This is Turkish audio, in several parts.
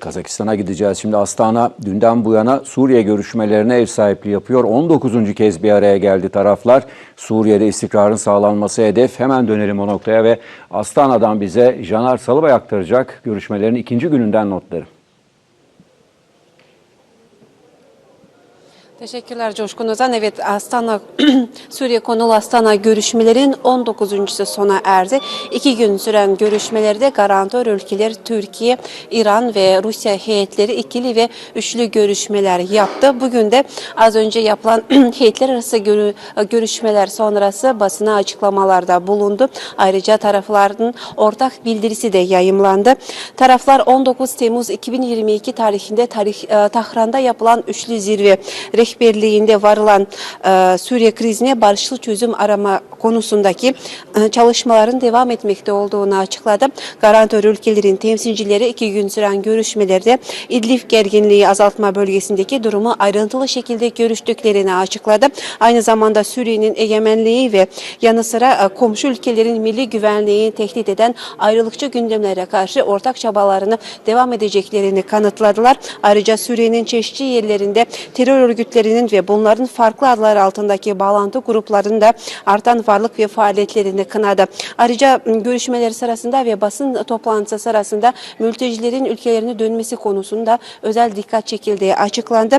Kazakistan'a gideceğiz. Şimdi Astana dünden bu yana Suriye görüşmelerine ev sahipliği yapıyor. 19. kez bir araya geldi taraflar. Suriye'de istikrarın sağlanması hedef. Hemen dönelim o noktaya ve Astana'dan bize Caner Salıbay aktaracak görüşmelerin ikinci gününden notları. Teşekkürler Coşkun Özen. Evet Astana, Suriye konulu Astana görüşmelerin 19.sü sona erdi. İki gün süren görüşmelerde garantör ülkeler Türkiye, İran ve Rusya heyetleri ikili ve üçlü görüşmeler yaptı. Bugün de az önce yapılan heyetler arası görü- görüşmeler sonrası basına açıklamalarda bulundu. Ayrıca tarafların ortak bildirisi de yayımlandı. Taraflar 19 Temmuz 2022 tarihinde tarih, e, Tahran'da yapılan üçlü zirve rehberliğinde varılan e, Suriye krizine barışçıl çözüm arama konusundaki e, çalışmaların devam etmekte olduğunu açıkladı. Garantör ülkelerin temsilcileri iki gün süren görüşmelerde İdlib gerginliği azaltma bölgesindeki durumu ayrıntılı şekilde görüştüklerini açıkladı. Aynı zamanda Suriye'nin egemenliği ve yanı sıra e, komşu ülkelerin milli güvenliğini tehdit eden ayrılıkçı gündemlere karşı ortak çabalarını devam edeceklerini kanıtladılar. Ayrıca Suriye'nin çeşitli yerlerinde terör örgütlerinin ve bunların farklı adlar altındaki bağlantı gruplarının da artan varlık ve faaliyetlerini kınadı. Ayrıca m, görüşmeler sırasında ve basın toplantısı sırasında mültecilerin ülkelerine dönmesi konusunda özel dikkat çekildiği açıklandı.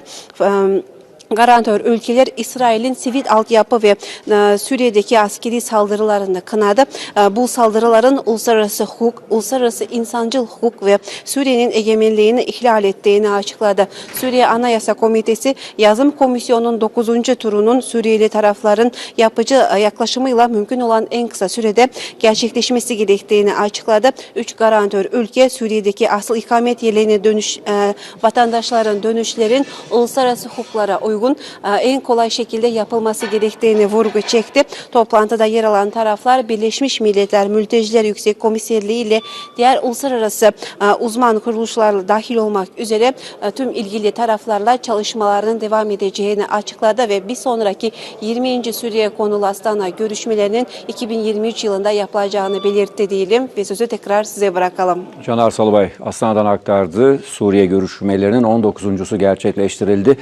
Garantör ülkeler İsrail'in sivil altyapı ve e, Suriye'deki askeri saldırılarını kınadı. E, bu saldırıların uluslararası hukuk, uluslararası insancıl hukuk ve Suriye'nin egemenliğini ihlal ettiğini açıkladı. Suriye Anayasa Komitesi yazım komisyonunun 9. turunun Suriyeli tarafların yapıcı e, yaklaşımıyla mümkün olan en kısa sürede gerçekleşmesi gerektiğini açıkladı. Üç garantör ülke Suriye'deki asıl ikamet yerlerine dönüş e, vatandaşların dönüşlerin uluslararası hukuklara uygun e, en kolay şekilde yapılması gerektiğini vurgu çekti. Toplantıda yer alan taraflar Birleşmiş Milletler Mülteciler Yüksek Komiserliği ile diğer uluslararası e, uzman kuruluşlarla dahil olmak üzere e, tüm ilgili taraflarla çalışmalarının devam edeceğini açıkladı ve bir sonraki 20. Suriye konulu Astana görüşmelerinin 2023 yılında yapılacağını belirtti diyelim ve sözü tekrar size bırakalım. Caner Salıbay Astana'dan aktardı. Suriye görüşmelerinin 19.sü gerçekleştirildi.